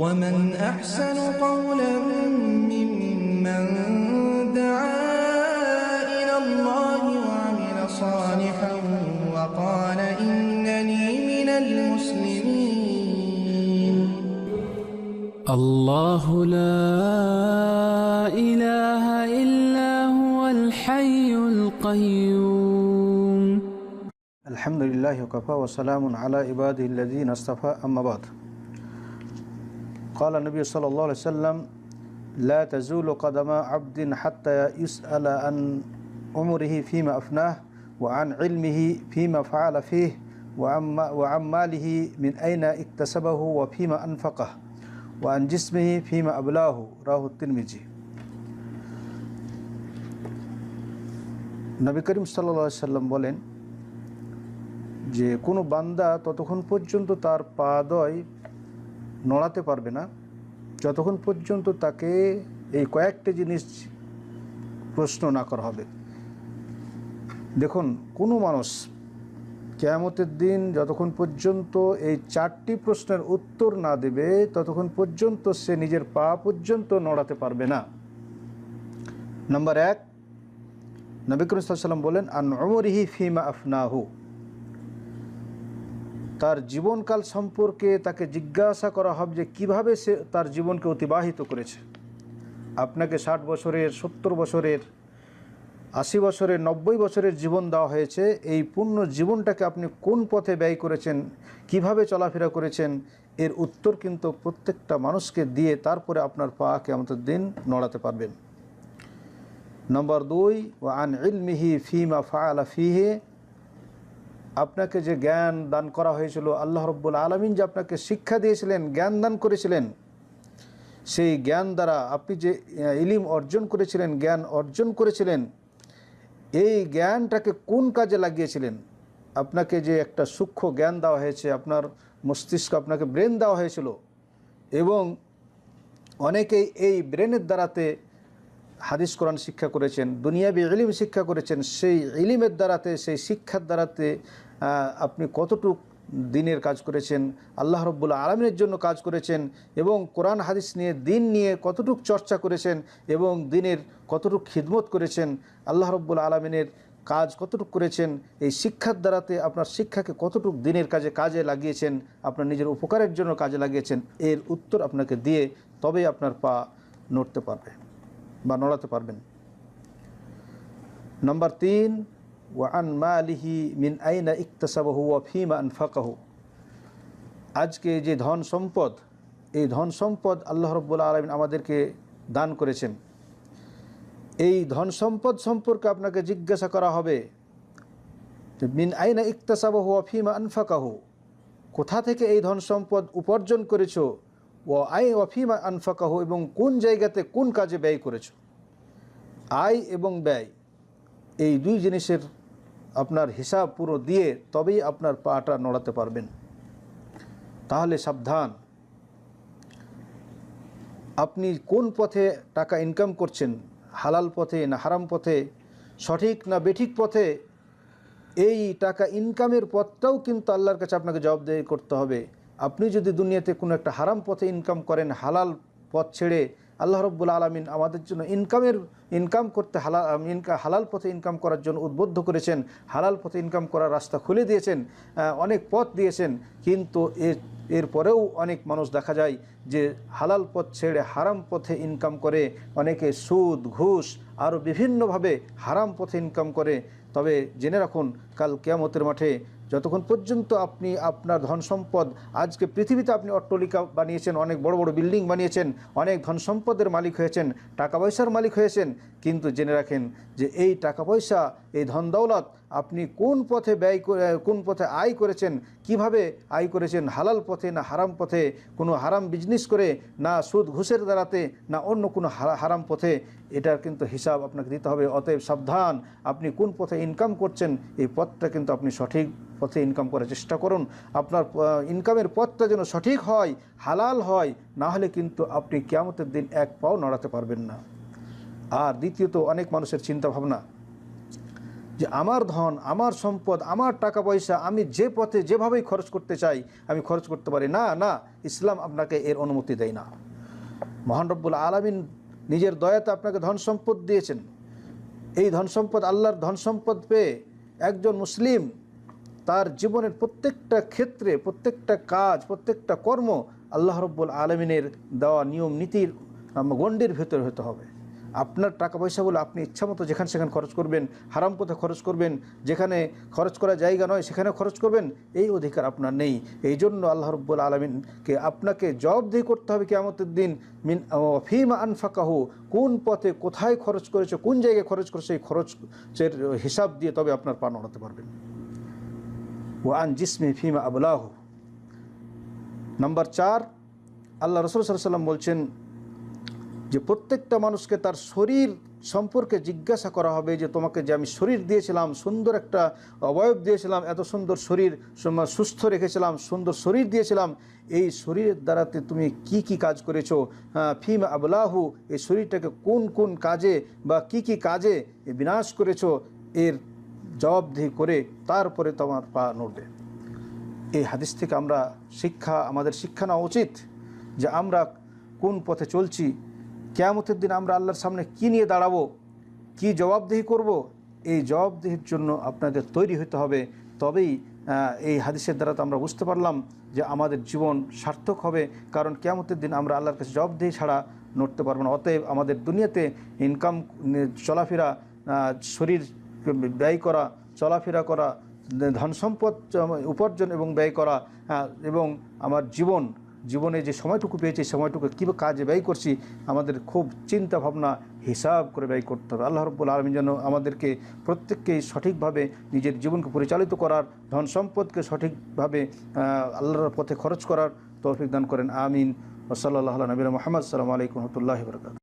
ومن أحسن قولا ممن دعا إلى الله وعمل صالحا وقال إنني من المسلمين الله لا إله إلا هو الحي القيوم الحمد لله وكفى وسلام على عباده الذين اصطفى أما بعد. قال النبي صلى الله عليه وسلم لا تزول قدم عبد حتى يسأل عن عمره فيما أفناه وعن علمه فيما فعل فيه وعن وعن ماله من أين اكتسبه وفيما أنفقه وعن جسمه فيما أبلاه راه الترمذي নবী করিম সাল্লা সাল্লাম বলেন যে কোনো বান্দা ততক্ষণ পর্যন্ত তার পাদয় নড়াতে পারবে না যতক্ষণ পর্যন্ত তাকে এই কয়েকটি জিনিস প্রশ্ন না করা হবে। দেখুন, কোনো মানুষ কেয়ামতের দিন যতক্ষণ পর্যন্ত এই চারটি প্রশ্নের উত্তর না দেবে, ততক্ষণ পর্যন্ত সে নিজের পা পর্যন্ত নড়াতে পারবে না। নাম্বার এক, নবী সাল্লাম বলেন, আন অমরিহি ফিমা আফনাহু। তার জীবনকাল সম্পর্কে তাকে জিজ্ঞাসা করা হবে যে কীভাবে সে তার জীবনকে অতিবাহিত করেছে। আপনাকে ষাট বছরের, সত্তর বছরের, আশি বছরের, নব্বই বছরের জীবন দেওয়া হয়েছে। এই পূর্ণ জীবনটাকে আপনি কোন পথে ব্যয় করেছেন? কীভাবে চলাফেরা করেছেন? এর উত্তর কিন্তু প্রত্যেকটা মানুষকে দিয়ে তারপরে আপনার পা কেমতের দিন নড়াতে পারবেন। নম্বর দুই ও আন ইলমিহি ফিমা ফাআলা ফিহে আপনাকে যে জ্ঞান দান করা হয়েছিল, আল্লাহ রব্বুল আলমিন যে আপনাকে শিক্ষা দিয়েছিলেন, জ্ঞান দান করেছিলেন, সেই জ্ঞান দ্বারা আপনি যে ইলিম অর্জন করেছিলেন, জ্ঞান অর্জন করেছিলেন, এই জ্ঞানটাকে কোন কাজে লাগিয়েছিলেন? আপনাকে যে একটা সূক্ষ্ম জ্ঞান দেওয়া হয়েছে, আপনার মস্তিষ্ক আপনাকে ব্রেন দেওয়া হয়েছিল এবং অনেকেই এই ব্রেনের দ্বারাতে হাদিস কোরআন শিক্ষা করেছেন, দুনিয়াবি ইলিম শিক্ষা করেছেন, সেই ইলিমের দ্বারাতে, সেই শিক্ষার দ্বারাতে আপনি কতটুক দিনের কাজ করেছেন, আল্লাহ রব্বুল আলমিনের জন্য কাজ করেছেন এবং কোরআন হাদিস নিয়ে, দিন নিয়ে কতটুক চর্চা করেছেন এবং দিনের কতটুক খিদমত করেছেন, আল্লাহ রব্বুল আলমিনের কাজ কতটুক করেছেন, এই শিক্ষার দ্বারাতে আপনার শিক্ষাকে কতটুক দিনের কাজে কাজে লাগিয়েছেন, আপনার নিজের উপকারের জন্য কাজে লাগিয়েছেন, এর উত্তর আপনাকে দিয়ে তবেই আপনার পা নড়তে পারবে। বা নড়াতে পারবেন। নম্বর তিন ওয়ান মালিহি মিন আইনা ইকতাসাবাহু ওয়া ফিমা আনফাকাহু। আজকে যে ধন সম্পদ, এই ধন সম্পদ আল্লাহ রব্বুল আলমিন আমাদেরকে দান করেছেন। এই ধন সম্পদ সম্পর্কে আপনাকে জিজ্ঞাসা করা হবে মিন আইনা ইকতাসাবাহু ওয়া ফিমা আনফাকাহু? কোথা থেকে এই ধন সম্পদ উপার্জন করেছ? ও আই ওয়াফিমা আনফাকাহু এবং কোন জায়গাতে কোন কাজে ব্যয় করেছ? আয় এবং ব্যয়, এই দুই জিনিসের আপনার হিসাব পুরো দিয়ে তবেই আপনার পাটা নড়াতে পারবেন। তাহলে সাবধান। আপনি কোন পথে টাকা ইনকাম করছেন, হালাল পথে না হারাম পথে, সঠিক না বেঠিক পথে, এই টাকা ইনকামের পথটাও কিন্তু আল্লাহর কাছে আপনাকে জবাবদেহি করতে হবে। আপনি যদি দুনিয়াতে কোনো একটা হারাম পথে ইনকাম করেন, হালাল পথ ছেড়ে আল্লাহ রব্বুল আলমিন আমাদের জন্য ইনকামের ইনকাম করতে হালাল হালাল পথে ইনকাম করার জন্য উদ্বুদ্ধ করেছেন, হালাল পথে ইনকাম করার রাস্তা খুলে দিয়েছেন অনেক পথ দিয়েছেন, কিন্তু এর এরপরেও অনেক মানুষ দেখা যায় যে হালাল পথ ছেড়ে হারাম পথে ইনকাম করে, অনেকে সুদ, ঘুষ আরও বিভিন্নভাবে হারাম পথে ইনকাম করে। তবে জেনে রাখুন, কাল কেয়ামতের মাঠে যতক্ষণ পর্যন্ত আপনি আপনার ধন সম্পদ আজকে পৃথিবীতে আপনি অট্টলিকা বানিয়েছেন, অনেক বড় বড় বিল্ডিং বানিয়েছেন, অনেক ধন সম্পদের মালিক হয়েছেন, টাকা পয়সার মালিক হয়েছেন, কিন্তু জেনে রাখেন যে এই টাকা পয়সা এই ধন দৌলত আপনি কোন পথে ব্যয় কোন পথে আয় করেছেন, কীভাবে আয় করেছেন, হালাল পথে না হারাম পথে, কোনো হারাম বিজনেস করে, না সুদ ঘুষের দ্বারাতে, না অন্য কোনো হারাম পথে, এটার কিন্তু হিসাব আপনাকে দিতে হবে। অতএব সাবধান, আপনি কোন পথে ইনকাম করছেন, এই পথটা কিন্তু আপনি সঠিক পথে ইনকাম করার চেষ্টা করুন। আপনার ইনকামের পথটা যেন সঠিক হয়, হালাল হয়, না হলে কিন্তু আপনি কেয়ামতের দিন এক পাও নড়াতে পারবেন না। আর দ্বিতীয়ত, অনেক মানুষের চিন্তা ভাবনা যে আমার ধন, আমার সম্পদ, আমার টাকা পয়সা আমি যে পথে যেভাবেই খরচ করতে চাই, আমি খরচ করতে পারি। না না, ইসলাম আপনাকে এর অনুমতি দেয় না। মহান রব্বুল আলমিন নিজের দয়াতে আপনাকে ধন সম্পদ দিয়েছেন। এই ধন সম্পদ আল্লাহর ধন সম্পদ পেয়ে একজন মুসলিম তার জীবনের প্রত্যেকটা ক্ষেত্রে, প্রত্যেকটা কাজ, প্রত্যেকটা কর্ম আল্লাহ রব্বুল আলমিনের দেওয়া নিয়ম নীতির গণ্ডির ভেতরে হতে হবে। আপনার টাকা পয়সাগুলো আপনি ইচ্ছামতো যেখানে সেখানে খরচ করবেন, হারাম পথে খরচ করবেন, যেখানে খরচ করা জায়গা নয় সেখানে খরচ করবেন, এই অধিকার আপনার নেই। এই জন্য আল্লাহ রব্বুল আলমিনকে আপনাকে জবাবদিহি করতে হবে কেয়ামতের দিন। মিন ফিমা আনফাকাহু, কোন পথে কোথায় খরচ করেছে, কোন জায়গায় খরচ করেছে এই খরচের হিসাব দিয়ে তবে আপনার পান ওড়াতে পারবেন। ও আন জিসমি ফিমা আবলাহ। নাম্বার চার, আল্লাহ রসুল সাল্লাম বলছেন যে প্রত্যেকটা মানুষকে তার শরীর সম্পর্কে জিজ্ঞাসা করা হবে যে তোমাকে যে আমি শরীর দিয়েছিলাম, সুন্দর একটা অবয়ব দিয়েছিলাম, এত সুন্দর শরীর সুস্থ রেখেছিলাম, সুন্দর শরীর দিয়েছিলাম, এই শরীরের দ্বারাতে তুমি কি কি কাজ করেছ? ফিম আবলাহু, এই শরীরটাকে কোন কোন কাজে বা কি কি কাজে বিনাশ করেছ? এর জবাবদিহি করে তারপরে তোমার পা নড়বে। এই হাদিস থেকে আমরা শিক্ষা, আমাদের শিক্ষা নেওয়া উচিত যে আমরা কোন পথে চলছি কেয়ামতের দিন আমরা আল্লাহর সামনে কি নিয়ে দাঁড়াবো? কি জবাবদিহি করব? এই জবাবদিহির জন্য আপনাদের তৈরি হতে হবে। তবেই এই হাদিসের দ্বারা তো আমরা বুঝতে পারলাম যে আমাদের জীবন সার্থক হবে, কারণ কেয়ামতের দিন আমরা আল্লাহর কাছে জবাবদিহি ছাড়া নড়তে পারব না। অতএব আমাদের দুনিয়াতে ইনকাম চলাফেরা শরীর ব্যয় করা, চলাফেরা করা ধন সম্পদ উপার্জন এবং ব্যয় করা এবং আমার জীবন জীবনে যে সময়টুকু পেয়েছি, সময়টুকু কীভাবে কাজে ব্যয় করছি, আমাদের খুব চিন্তা ভাবনা হিসাব করে ব্যয় করতে হবে। আল্লাহ রব্বুল আলমী যেন আমাদেরকে প্রত্যেককে সঠিকভাবে নিজের জীবনকে পরিচালিত করার, ধন সম্পদকে সঠিকভাবে আল্লাহর পথে খরচ করার তৌফিক দান করেন। আমিন। ওসল্লাহ নবীর মোহাম্মদ। সালামু আলাইকুম রহমতুল্লাহ বরকাত